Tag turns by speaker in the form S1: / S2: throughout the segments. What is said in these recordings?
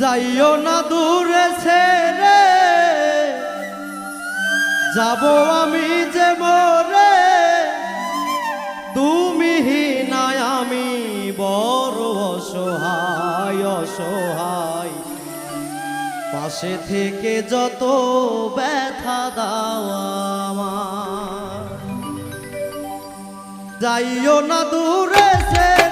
S1: যাইও না দূরে ছেড়ে। যাব আমি যে মরে। তুমি নাই আমি বড় অসহায় অসহায়। পাশে থেকে যত ব্যথা দাওয়া যাইও না দূরে ছেড়ে।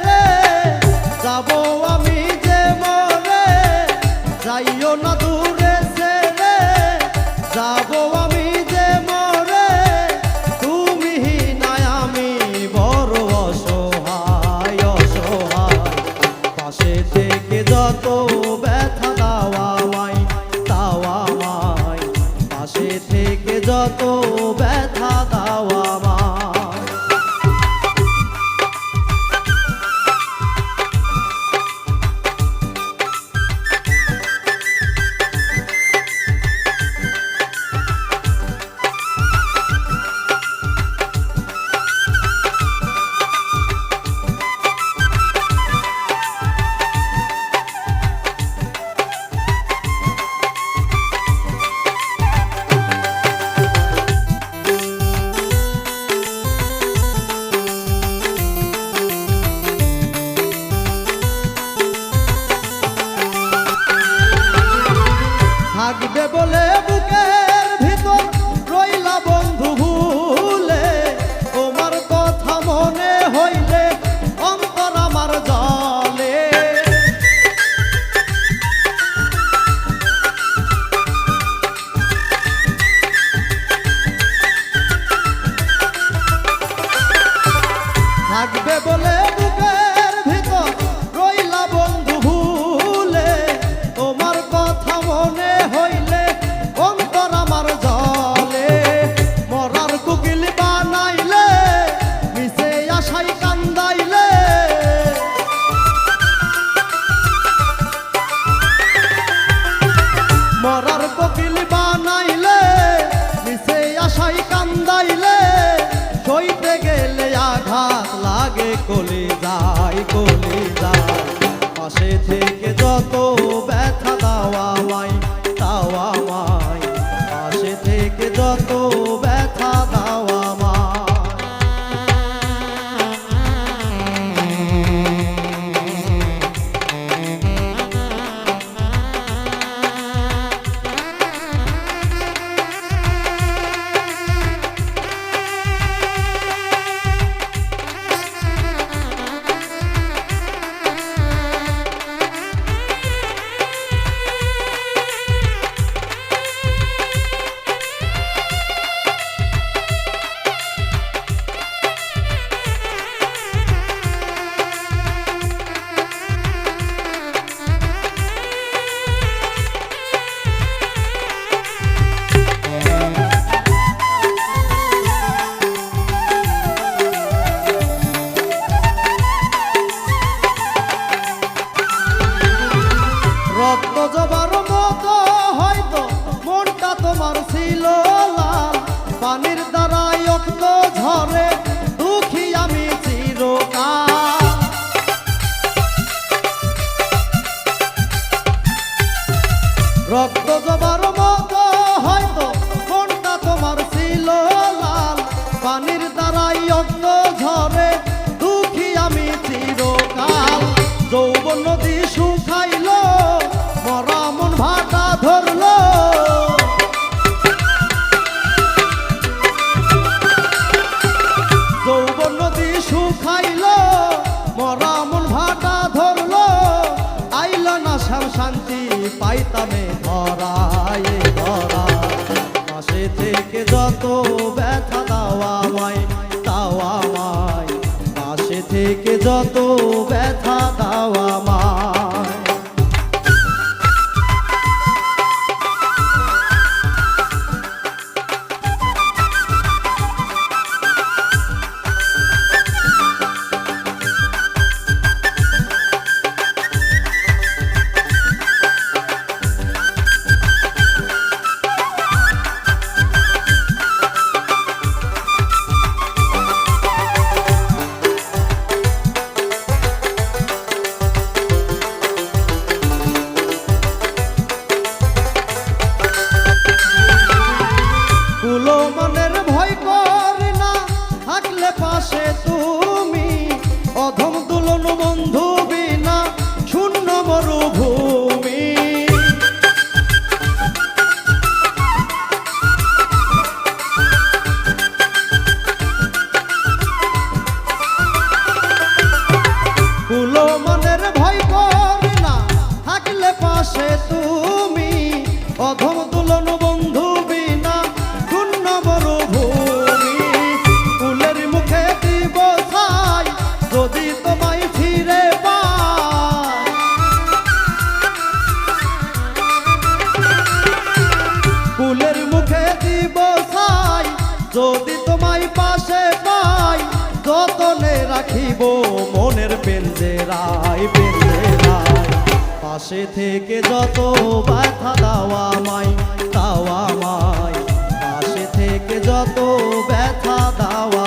S1: কোলে সাজবার মতো হয়তো মনটা তোমার ছিল লাল। পানির দ্বারা অক্ত ঝরে, দুঃখী আমি চিরকাল। রক্ত জবার মতো হয়তো মনটা তোমার ছিল লাল। পানির দ্বারা অক্ত ঝরে, দুঃখী আমি চিরকাল। যৌবন নদী সুখ के जत तो পাশে তুমি? অধম তুলন বন্ধু বিনা শূন্য ফুলের মুখে দিব যদি তোমায় ফিরে মুখে দিব ছাই, যদি তোমায় পাশে পাই, যতনে রাখিব মনের পেন্দেরাই পেন্দেরাই পাশে থেকে যত ব্যথা দাওয়া মাই দাওয়া মাই পাশে থেকে যত ব্যথা দাওয়া